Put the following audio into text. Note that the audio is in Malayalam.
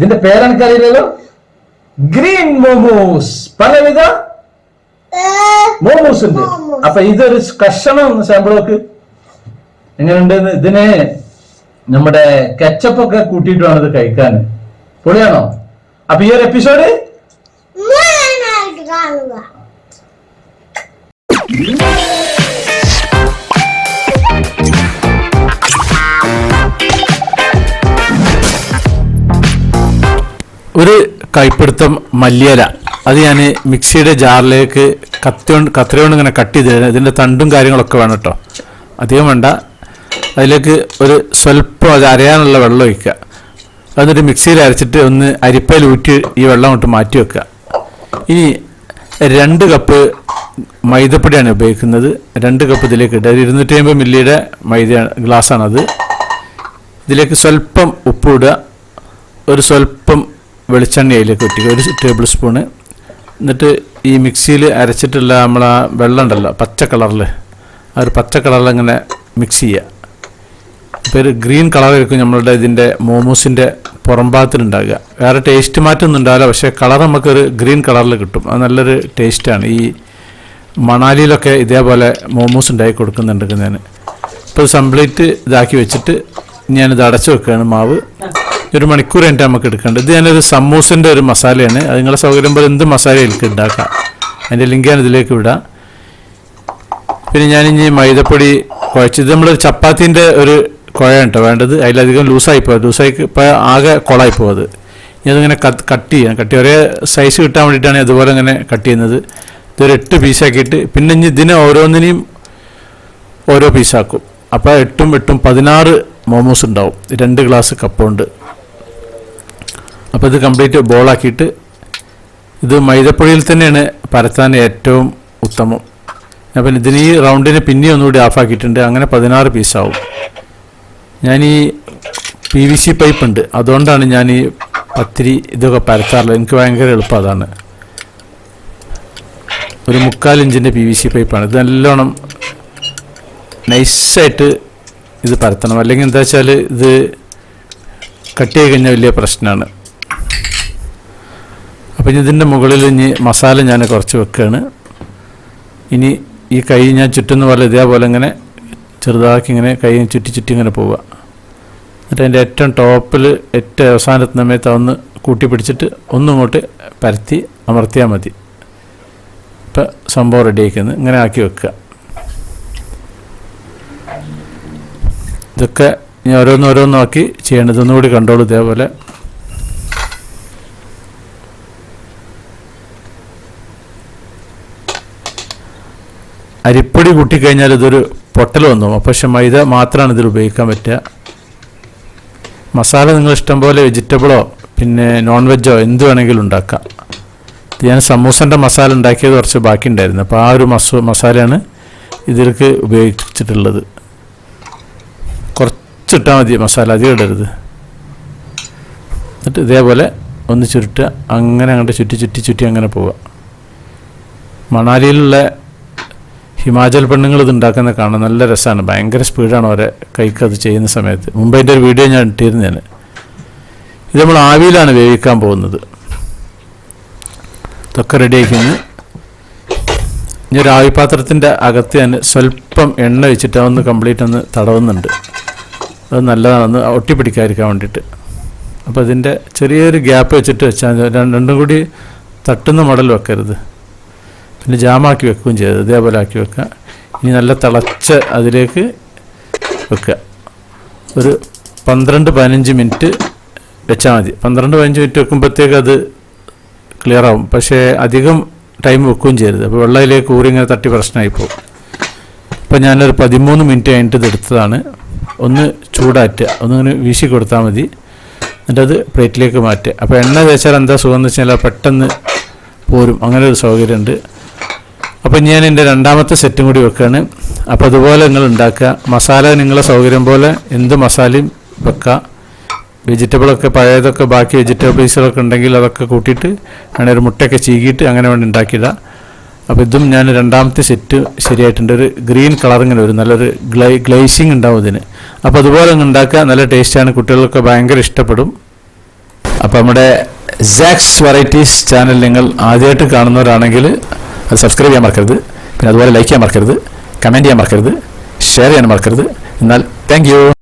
ഇതിന്റെ പേരെനിക്കറിയില്ലല്ലോ? ഗ്രീൻ മോമോസ്. പലവിധ? മോമോസ്. ഉണ്ട് അപ്പൊ ഇതൊരു കഷണം സാമ്പിൾ നോക്ക് എങ്ങനെയുണ്ട് ഇതിനെ നമ്മുടെ കെച്ചപ്പ് ഒക്കെ കൂട്ടിയിട്ട് വേണം ഇത് കഴിക്കാൻ. പൊളിയാണോ? അപ്പൊ ഈ ഒരു എപ്പിസോഡ് കാണുക. ഒരു കൈപ്പിടുത്തം മല്ലിയില. അത് ഞാൻ മിക്സിയുടെ ജാറിലേക്ക് കത്തി കൊണ്ട് കത്രി കൊണ്ട് ഇങ്ങനെ കട്ട് ചെയ്ത് ഇതിന്റെ തണ്ടും കാര്യങ്ങളൊക്കെ വേണം കേട്ടോ. അധികം വേണ്ട. അതിലേക്ക് ഒരു സ്വല്പം അത് അരയാനുള്ള വെള്ളം ഒഴിക്കുക. എന്നിട്ട് മിക്സിയിൽ അരച്ചിട്ട് ഒന്ന് അരിപ്പയിൽ ഊറ്റി ഈ വെള്ളം അങ്ങോട്ട് മാറ്റി വെക്കുക. ഇനി രണ്ട് കപ്പ് മൈദപ്പൊടിയാണ് ഉപയോഗിക്കുന്നത്. രണ്ട് കപ്പ് ഇതിലേക്ക് ഇടുക. ഒരു ഇരുന്നൂറ്റി അമ്പത് മില്ലിയുടെ മൈദ ഗ്ലാസ്സാണത്. ഇതിലേക്ക് സ്വല്പം ഉപ്പ് ഇടുക. ഒരു സ്വല്പം വെളിച്ചെണ്ണ അതിലേക്ക് ഒരു ടേബിൾ സ്പൂണ്. എന്നിട്ട് ഈ മിക്സിയിൽ അരച്ചിട്ടുള്ള നമ്മൾ ആ വെള്ളം ഉണ്ടല്ലോ പച്ച കളറിൽ ആ ഒരു പച്ച കളറിൽ ഇങ്ങനെ മിക്സ് ചെയ്യുക അപ്പോൾ ഒരു ഗ്രീൻ കളറായിരിക്കും നമ്മളുടെ ഇതിന്റെ മോമോസിന്റെ പുറം ഭാഗത്തിലുണ്ടാകുക വേറെ ടേസ്റ്റ് മാറ്റമൊന്നും ഉണ്ടാവില്ല പക്ഷേ കളർ നമുക്കൊരു ഗ്രീൻ കളറിൽ കിട്ടും. അത് നല്ലൊരു ടേസ്റ്റാണ് ഈ മണാലിയിലൊക്കെ ഇതേപോലെ മോമോസ് ഉണ്ടാക്കി കൊടുക്കുന്നുണ്ട് ഞാൻ ഇപ്പോൾ കംപ്ലീറ്റ് ഇതാക്കി വെച്ചിട്ട് ഞാനിത് അടച്ചു വെക്കുകയാണ് മാവ്. ഒരു മണിക്കൂർ കഴിഞ്ഞിട്ട് നമുക്ക് എടുക്കേണ്ടത്. ഇത് ഞാനൊരു സമൂസിന്റെ ഒരു മസാലയാണ്. അത് നിങ്ങളുടെ സൗകര്യം പോലെ എന്ത് മസാല എനിക്ക് ഉണ്ടാക്കാം. അതിന്റെ ലിങ്ക് ഞാൻ ഇതിലേക്ക് വിടാം. പിന്നെ ഞാനിനി മൈദപ്പൊടി കുഴച്ച് ഇത് നമ്മളൊരു ചപ്പാത്തിന്റെ ഒരു കുഴയാണ് കേട്ടോ വേണ്ടത്. അതിലധികം ലൂസായി പോകും ലൂസായി ഇപ്പോൾ ആകെ കുളമായി പോകുന്നത് ഇനി അതിങ്ങനെ കട്ട് ചെയ്യാം. കട്ട് ഒരേ സൈസ് കിട്ടാൻ വേണ്ടിയിട്ടാണ് അതുപോലെ ഇങ്ങനെ കട്ട് ചെയ്യുന്നത്. ഇതൊരു എട്ട് പീസാക്കിയിട്ട് പിന്നെ ഇനി ഇതിനെ ഓരോന്നിനെയും ഓരോ പീസാക്കും അപ്പോൾ എട്ടും എട്ടും പതിനാറ് മോമോസ് ഉണ്ടാവും. രണ്ട് ഗ്ലാസ് കപ്പുണ്ട് അപ്പോൾ ഇത് കംപ്ലീറ്റ് ബോളാക്കിയിട്ട് ഇത് മൈദപ്പൊടിയിൽ തന്നെയാണ് പരത്താൻ ഏറ്റവും ഉത്തമം. അപ്പം ഇതിന് ഈ റൗണ്ടിന് പിന്നെ ഒന്നുകൂടി ഓഫാക്കിയിട്ടുണ്ട് അങ്ങനെ പതിനാറ് പീസാവും ഞാൻ ഈ പി വി സി പൈപ്പ് ഉണ്ട്. അതുകൊണ്ടാണ് ഞാൻ ഈ പത്തിരി ഇതൊക്കെ പരത്താറുള്ളത്. എനിക്ക് ഭയങ്കര എളുപ്പം അതാണ്. ഒരു മുക്കാൽ ഇഞ്ചിന്റെ പി വി സി പൈപ്പാണ് ഇത് നല്ലോണം നൈസായിട്ട് ഇത് പരത്തണം. അല്ലെങ്കിൽ എന്താ വെച്ചാൽ ഇത് കട്ട് ചെയ്ത് കഴിഞ്ഞാൽ വലിയ പ്രശ്നമാണ്. അപ്പം ഇനി ഇതിന്റെ മുകളിൽ ഇനി മസാല ഞാൻ കുറച്ച് വെക്കുകയാണ് ഇനി ഈ കൈ ഞാൻ ചുറ്റുന്ന പോലെ ഇതേപോലെ ഇങ്ങനെ ചെറുതാക്കി ഇങ്ങനെ കൈ ചുറ്റി ചുറ്റി ഇങ്ങനെ പോവുക. എന്നിട്ട് അതിന്റെ ഏറ്റവും ടോപ്പിൽ ഏറ്റവും അവസാനത്തെ സമയത്ത് ഒന്ന് കൂട്ടി പിടിച്ചിട്ട് ഒന്നും ഇങ്ങോട്ട് പരത്തി അമർത്തിയാൽ മതി. ഇപ്പം സംഭവം റെഡി ആക്കുന്നത് ഇങ്ങനെ ആക്കി വെക്കുക ഇതൊക്കെ ഇനി ഓരോന്നോരോന്നാക്കി ചെയ്യേണ്ടത് ഒന്നുകൂടി കണ്ടോളൂ ഇതേപോലെ. അരിപ്പൊടി കൂട്ടിക്കഴിഞ്ഞാൽ ഇതൊരു പൊട്ടൽ വന്നു. പക്ഷെ മൈദ മാത്രമാണ് ഇതിൽ ഉപയോഗിക്കാൻ പറ്റുക. മസാല നിങ്ങൾ ഇഷ്ടം പോലെ വെജിറ്റബിളോ പിന്നെ നോൺ വെജോ എന്ത് വേണമെങ്കിലും ഉണ്ടാക്കാം. ഞാൻ സമൂസന്റെ മസാല ഉണ്ടാക്കിയത് കുറച്ച് ബാക്കി ഉണ്ടായിരുന്നു അപ്പോൾ ആ ഒരു മസു മസാലയാണ് ഇതിലേക്ക് ഉപയോഗിച്ചിട്ടുള്ളത്. കുറച്ചിട്ടാൽ മതി മസാല അധികം ഇടരുത്. എന്നിട്ട് ഇതേപോലെ ഒന്ന് ചുരുട്ടുക. അങ്ങനെ അങ്ങോട്ട് ചുറ്റി ചുറ്റി ചുറ്റി അങ്ങനെ പോവുക. മണാലിയിലുള്ള ഹിമാചൽ പെണ്ണുങ്ങൾ ഇത് ഉണ്ടാക്കുന്ന കാണാൻ നല്ല രസമാണ്. ഭയങ്കര സ്പീഡാണ് അവരെ കൈക്ക് അത് ചെയ്യുന്ന സമയത്ത്. മുമ്പ് ഒരു വീഡിയോ ഞാൻ ഇട്ടിരുന്നു ഞാൻ. ഇത് നമ്മൾ ആവിയിലാണ് വേവിക്കാൻ പോകുന്നത്. ഇതൊക്കെ റെഡിയാക്കിന്ന് ഇനി ഒരു ആവിപാത്രത്തിന്റെ അകത്ത് ഞാൻ സ്വല്പം എണ്ണ വെച്ചിട്ട് അതൊന്ന് കംപ്ലീറ്റ് ഒന്ന് തടവുന്നുണ്ട്. അത് നല്ലതാണെന്ന് ഒട്ടിപ്പിടിക്കാതിരിക്കാൻ വേണ്ടിയിട്ട്. അപ്പോൾ അതിന്റെ ചെറിയൊരു ഗ്യാപ്പ് വെച്ചിട്ട് വെച്ചാൽ. രണ്ടും കൂടി തട്ടുന്ന മോഡൽ വെക്കരുത്. പിന്നെ ജാമാക്കി വെക്കുകയും ചെയ്തത് ഇതേപോലെ ആക്കി വെക്കുക. ഇനി നല്ല തിളച്ച് അതിലേക്ക് വെക്കുക. ഒരു പന്ത്രണ്ട് പതിനഞ്ച് മിനിറ്റ് വെച്ചാൽ മതി. പന്ത്രണ്ട് പതിനഞ്ച് മിനിറ്റ് വെക്കുമ്പോഴത്തേക്ക് അത് ക്ലിയർ ആവും. പക്ഷേ അധികം ടൈം വെക്കുകയും ചെയ്യരുത്. അപ്പോൾ വെള്ളയിലേക്ക് ഊറി ഇങ്ങനെ തട്ടി പ്രശ്നമായി പോകും. അപ്പോൾ ഞാനൊരു പതിമൂന്ന് മിനിറ്റ് കഴിഞ്ഞിട്ട് ഇത് എടുത്തതാണ്. ഒന്ന് ചൂടാറ്റുക. ഒന്നിങ്ങനെ വീശി കൊടുത്താൽ മതി. എന്നിട്ട് അത് പ്ലേറ്റിലേക്ക് മാറ്റുക. അപ്പോൾ എണ്ണ തേച്ചാൽ എന്താ സുഖം എന്ന് വെച്ചാൽ പെട്ടെന്ന് പോരും. അങ്ങനെ ഒരു സൗകര്യമുണ്ട്. അപ്പം ഞാൻ എന്റെ രണ്ടാമത്തെ സെറ്റും കൂടി വെക്കുകയാണ് അപ്പോൾ അതുപോലെ നിങ്ങൾ ഉണ്ടാക്കുക. മസാല നിങ്ങളെ സൗകര്യം പോലെ എന്ത് മസാലയും വെക്കുക വെജിറ്റബിളൊക്കെ പഴയതൊക്കെ ബാക്കി വെജിറ്റബിൾസുകളൊക്കെ ഉണ്ടെങ്കിൽ അതൊക്കെ കൂട്ടിയിട്ട് അങ്ങനെ ഒരു മുട്ടയൊക്കെ ചീകിയിട്ട് അങ്ങനെ വേണ്ടി ഉണ്ടാക്കിയിടാം. അപ്പോൾ ഇതും ഞാൻ രണ്ടാമത്തെ സെറ്റ് ശരിയായിട്ടുണ്ട്. ഒരു ഗ്രീൻ കളർ ഇങ്ങനെ വരും. നല്ലൊരു ഗ്ലൈ ഗ്ലേസിങ് ഉണ്ടാവും ഇതിന്. അപ്പോൾ അതുപോലെ അങ്ങ് ഉണ്ടാക്കുക. നല്ല ടേസ്റ്റാണ് കുട്ടികൾക്ക് ഭയങ്കര ഇഷ്ടപ്പെടും. അപ്പോൾ നമ്മുടെ സാക്സ് വെറൈറ്റീസ് ചാനൽ നിങ്ങൾ ആദ്യമായിട്ട് കാണുന്നവരാണെങ്കിൽ അത് സബ്സ്ക്രൈബ് ചെയ്യാൻ മറക്കരുത്. പിന്നെ അതുപോലെ ലൈക്ക് ചെയ്യാൻ മറക്കരുത്. കമന്റ് ചെയ്യാൻ മറക്കരുത്. ഷെയർ ചെയ്യാൻ മറക്കരുത്. എന്നാൽ താങ്ക്